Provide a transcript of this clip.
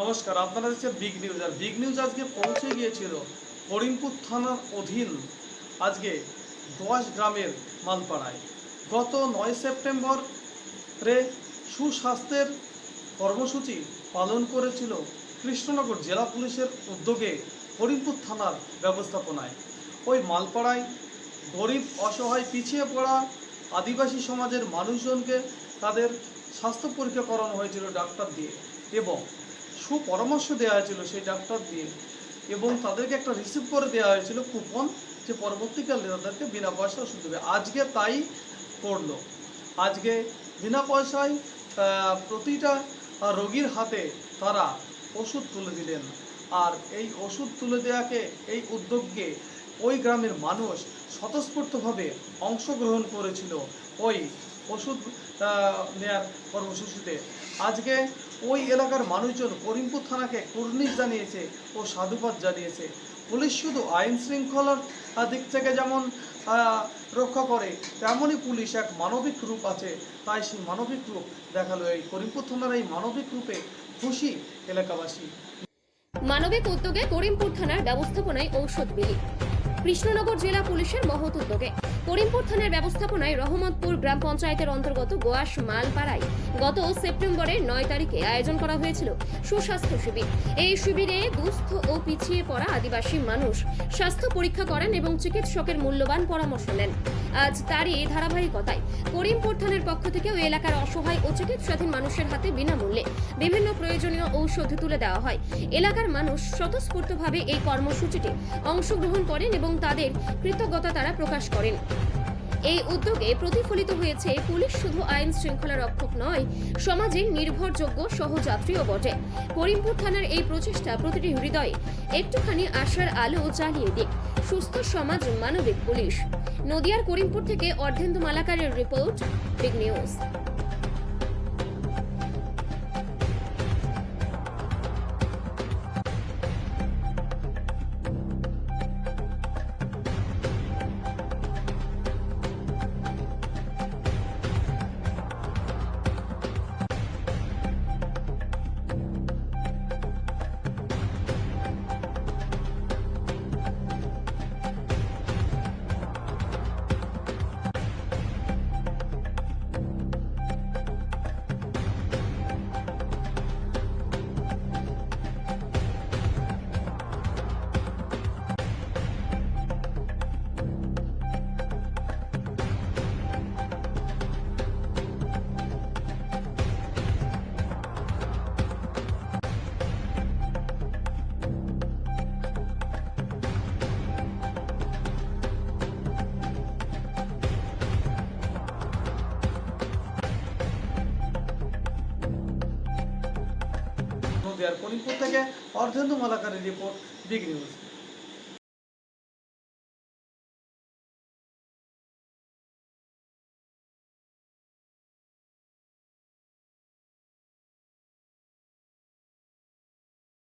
নমস্কার, আপনারা দেখছেন বিগ নিউজ আর বিগ নিউজ আজকে পৌঁছে গিয়েছিল করিমপুর থানার অধীন আজকে দোয়াশ গ্রামের মালপাড়ায়। গত নয় সেপ্টেম্বর রে সুস্বাস্থ্যের কর্মসূচি পালন করেছিল কৃষ্ণনগর জেলা পুলিশের উদ্যোগে করিমপুর থানার ব্যবস্থাপনায়। ওই মালপাড়ায় গরিব, অসহায়, পিছিয়ে পড়া আদিবাসী সমাজের মানুষজনকে তাদের স্বাস্থ্য পরীক্ষা করানো হয়েছিল ডাক্তার দিয়ে এবং সুপরামর্শ দেওয়া হয়েছিল সেই ডাক্তার দিয়ে এবং তাদেরকে একটা রিসিভ করে দেওয়া হয়েছিল কুপন যে পরবর্তীকালে তাদেরকে বিনা পয়সা ওষুধ দেবে। আজকে তাই করল। আজকে বিনা পয়সায় প্রতিটা রোগীর হাতে তারা ওষুধ তুলে দিলেন। আর এই ওষুধ তুলে দেওয়াকে এই উদ্যোগকে ওই গ্রামের মানুষ স্বতঃস্ফূর্তভাবে অংশগ্রহণ করেছিল ওই ওষুধ নেয়ার কর্মসূচিতে। আজকে ওই এলাকার মানুষজন করিমপুর থানাকে কুর্নিশ জানিয়েছে ও সাধুবাদ জানিয়েছে। পুলিশ শুধু আইন শৃঙ্খলার দিক থেকে যেমন রক্ষা করে, তেমনই পুলিশ এক মানবিক রূপ আছে। তাই সেই মানবিক রূপ দেখাল এই করিমপুর থানার এই মানবিক রূপে খুশি এলাকাবাসী। মানবিক উদ্যোগে করিমপুর থানার ব্যবস্থাপনায় ঔষধ বিলি। কৃষ্ণনগর জেলা পুলিশের মহৎ উদ্যোগে। করিমপুর থানার ব্যবস্থাপনায় রহমতপুর গ্রাম পঞ্চায়েতের অন্তর্গত গোয়াস মালপাড়ায় গত সেপ্টেম্বরের নয় তারিখে আয়োজন করা হয়েছিল সুস্বাস্থ্য শিবির। এই শিবিরে দুস্থ ও পিছিয়ে পড়া আদিবাসী মানুষ স্বাস্থ্য পরীক্ষা করেন এবং চিকিৎসকের মূল্যবান পরামর্শ নেন। আজ তারই ধারাবাহিকতায় করিমপুর থানার পক্ষ থেকে ওই এলাকার অসহায় ও চিকিৎসাধীন মানুষের হাতে বিনামূল্যে বিভিন্ন প্রয়োজনীয় ঔষধ তুলে দেওয়া হয়। এলাকার মানুষ স্বতঃস্ফূর্তভাবে এই কর্মসূচিতে অংশগ্রহণ করেন এবং তাদের কৃতজ্ঞতা তারা প্রকাশ করেন। এই উদ্যোগে প্রতিফলিত হয়েছে, পুলিশ শুধু আইন শৃঙ্খলা রক্ষক নয় সমাজের নির্ভরযোগ্য সহযাত্রীও বটে। করিমপুর থানার এই প্রচেষ্টা প্রতিটি হৃদয়ে একটুখানি আশার আলো জ্বালিয়ে দিক, সুস্থ সমাজ মানবিক পুলিশ। নদিয়ার করিমপুর থেকে অর্ধেন্দু মালাকারের রিপোর্ট, বিগ নিউজ। নদিয়ার করিমপুর থেকে অর্ধেন্দু মালাকারের রিপোর্ট বিগ নিউজ।